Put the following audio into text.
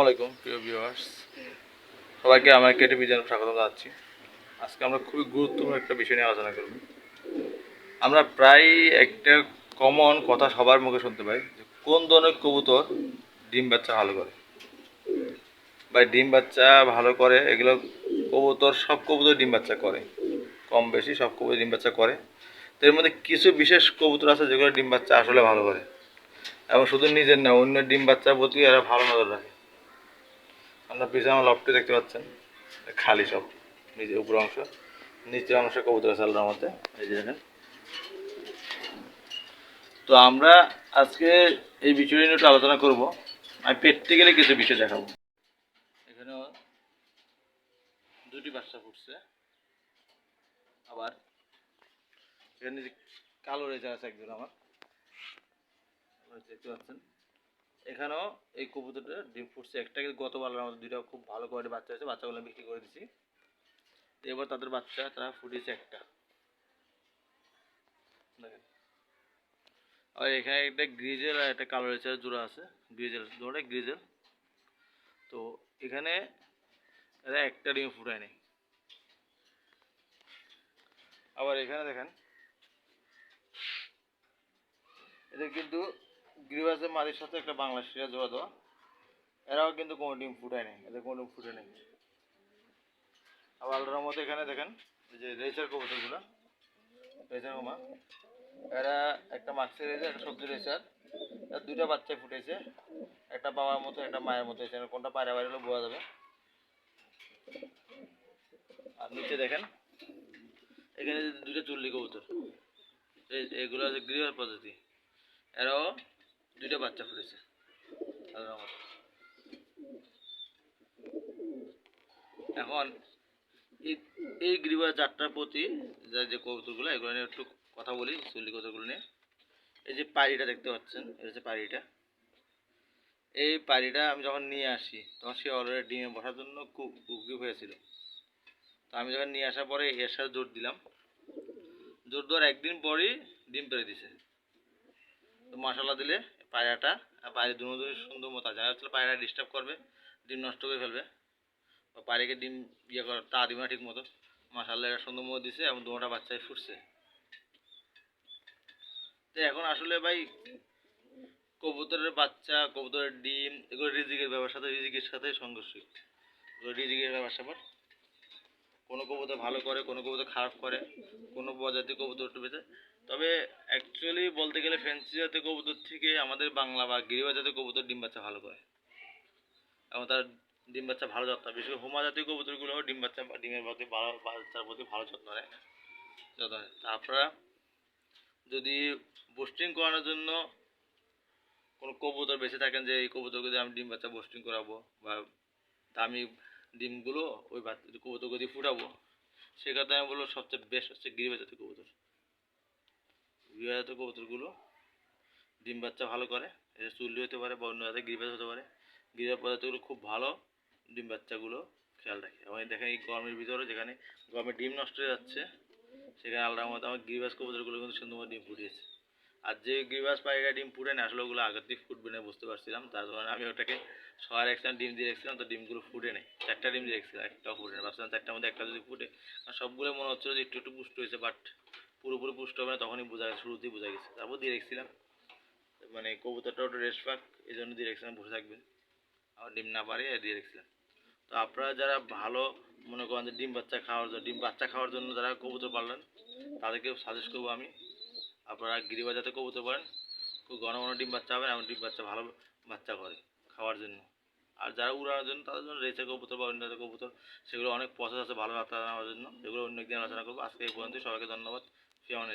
আসসালামাইকুম প্রিয় ভিউয়ার্স সবাইকে আমার কেটে বিজান স্বাগত জানাচ্ছি। আজকে আমরা খুবই গুরুত্বপূর্ণ একটা বিষয় নিয়ে আলোচনা করব। আমরা প্রায় একটা কমন কথা সবার মুখে শুনতে পাই যে, কোন ধরনের কবুতর ডিম বাচ্চা ভালো করে? বা ডিম বাচ্চা ভালো করে, এগুলো কবুতর, সব কবুতর ডিম বাচ্চা করে। কম বেশি সব কবুতর ডিম বাচ্চা করে। তো এর মধ্যে কিছু বিশেষ কবুতর আছে যেগুলো ডিম বাচ্চা আসলে ভালো করে? এবং শুধু নিজের না, অন্য ডিম বাচ্চার প্রতি এরা ভালো নজর রাখে। পিছনে আমার লবটি দেখতে পাচ্ছেন, খালি সব নিজের উপর অংশ, নিচের অংশ কবুতর আলাদার মধ্যে, এই যে দেখেন। তো আমরা আজকে এই বিষয় নিয়ে আলোচনা করব। আমি পেটতে গেলে কিছু বিষয় দেখাবো। এখানেও দুটি বাচ্চা ফুটছে। আবার এখানে কালো রেজা আছে একজন আমার। দেখতে পাচ্ছেন। এখানেও এই কবুতরটা ডিম ফুটছে। একটা কিন্তু গতবার আমাদের দুইটা খুব ভালো কোয়ালিটির বাচ্চা হয়েছে বাচ্চাগুলো বিক্রি করে দিছি। এবার তাদের বাচ্চা, তারা ফুটিয়েছে একটা। দেখেন। আর এখানে একটা গ্রিজেল আর একটা কালো রেচার জোড়া আছে। গ্রিজেল জোড়াটা গ্রিজেল তো এখানে এরা একটা ডিম ফুটায় আবার এখানে দেখেন, এটা কিন্তু গিরিবাসের মালির সাথে একটা বাংলাদেশিরা জোড়া দেওয়া এরাও কিন্তু কোনো ডিম ফুটায় নেই, এদের কোনো ডিম ফুটে নেই। আবার আল্লাহর মতো এখানে দেখেন যে রেচার কবুতরগুলো রেচার মামা। এরা একটা মাক্সি রেচার একটা সবজি রেচার এর দুইটা বাচ্চা ফুটেছে, একটা বাবার মতো, একটা মায়ের মতো, এখানে কোনটা পায়রা বাইরে হলে বোঝা যাবে। আর নিচে দেখেন, এখানে দুইটা চুল্লি কবুতর এগুলো হচ্ছে গৃহ পদ্ধতি এরাও দুইটা বাচ্চা ফুটেছে এখন এই এই গৃহের যাত্রার প্রতি যা যে কবুতরগুলো এগুলো নিয়ে একটু কথা বলি, চুল্লি কবুতরগুলো নিয়ে। এই যে পাড়িটা দেখতে পাচ্ছেন, এটা হচ্ছে পাড়িটা এই পাড়িটা আমি যখন নিয়ে আসি, তখন সে অলরেডি ডিমে বসার জন্য খুব উগ্রী হয়েছিল। তো আমি যখন নিয়ে আসার পরে এর সাথে জোর দিলাম। জোর দেওয়ার একদিন পরই ডিম পেড়ে দিছে। তো মশলা দিলে পায়রাটা, আর পায়রা দুনো দুই সুন্দর মতো আছে আসলে পায়রা ডিস্টার্ব করবে, ডিম নষ্ট করে ফেলবে বা পায়রাকে ডিম ইয়ে করে তা দিবে না ঠিক মতো। মশাল্লা এটা সুন্দর মতো দিছে, এবং দুটা বাচ্চায় ফুটছে। তো এখন আসলে ভাই, কবুতরের বাচ্চা, কবুতরের ডিম, এগুলো রিজিকের ব্যবসার সাথে রিজিকের সাথে সংঘর্ষিত এগুলো রিজিকের ব্যবসা পর কোনো কবুতর ভালো করে, কোনো কবুতর খারাপ করে, কোনো প্রজাতি কবুতর একটু বেঁচে তবে অ্যাকচুয়ালি বলতে গেলে ফ্যান্সি জাতীয় কবুতর থেকে আমাদের বাংলা বা গিরিবা জাতীয় কবুতর ডিম বাচ্চা ভালো করে। এবং তার ডিম বাচ্চা ভালো যত্ন। বিশেষ করে হোমা জাতীয় কবুতরগুলো ডিম বাচ্চা ডিমের প্রতি ভালো, বাচ্চার প্রতি ভালো যত্ন নেয়। যত্ন নেয়। তা আপনারা যদি বুস্টিং করানোর জন্য কোনো কবুতর বেঁচে থাকেন যে, এই কবুতরকে আমি ডিম বাচ্চা বুস্টিং করাবো বা দামি ডিমগুলো ওই কবুতরকে দিয়ে ফুটাবো? সেক্ষেত্রে আমি বলব সবচেয়ে বেস্ট হচ্ছে গিরিবা জাতীয় কবুতর। গিরিবা জাতীয় কবুতরগুলো ডিম বাচ্চা ভালো করে। এটা চুল্লি হতে পারে বা অন্য জাতের গিরিবাজ হতে পারে। গিরিবা প্রজাতিগুলো খুব ভালো ডিম বাচ্চাগুলো খেয়াল রাখে। এবং দেখেন এই গরমের ভিতরে যেখানে গরমে ডিম নষ্ট হয়ে যাচ্ছে, সেখানে আলাদা মতো আমার গিরিবাজ কবুতরগুলো কিন্তু সুন্দর ডিম ফুটিয়েছে। আর যে গিরিবাজ পায়রা ডিম ফুটে না, আসলে ওগুলো আগের থেকে ফুটবে না বুঝতে পারছিলাম। তার কারণে আমি ওটাকে ছয় একসাথে ডিম দিয়ে রেখেছিলাম, তো ডিমগুলো ফুটে নেই। চারটা ডিম দিয়ে রেখেছিলাম, একটাও ফুটে নেই। ভাবছিলাম চারটার মধ্যে একটা যদি ফুটে সবগুলো মনে হচ্ছিল যে একটু একটু পুষ্ট হয়েছে বাট পুরোপুরি পুষ্ট হবে না, তখনই বোঝা গেছে, শুরুতেই বোঝা গেছে। তারপর দিয়ে রেখেছিলাম। মানে কবুতরটা ওটা রেস্ট পাক, এই জন্য দিয়ে রেখেছিলাম, বসে থাকবেন আর ডিম না পারে দিয়ে রেখেছিলাম। তো আপনারা যারা ভালো মনে করেন যে ডিম বাচ্চা খাওয়ার জন্য, ডিম বাচ্চা খাওয়ার জন্য যারা কবুতর পালন তাদেরকে সাজেস্ট করব আমি। আপনারা গিরিবাজ যাতে কবুতর পারেন খুব ঘন ঘন ডিম বাচ্চা হবে এবং ডিম বাচ্চা ভালো বাচ্চা করে খাওয়ার জন্য। আর যারা উড়ানোর জন্য, তাদের জন্য রেচে কবুতর বা অন্য কবুতর, সেগুলো অনেক প্রসেস আছে ভালো রাখতে নেওয়ার জন্য, এগুলো অন্য একদিন আলোচনা করব। আজকে এই পর্যন্ত সবাইকে ধন্যবাদ। questione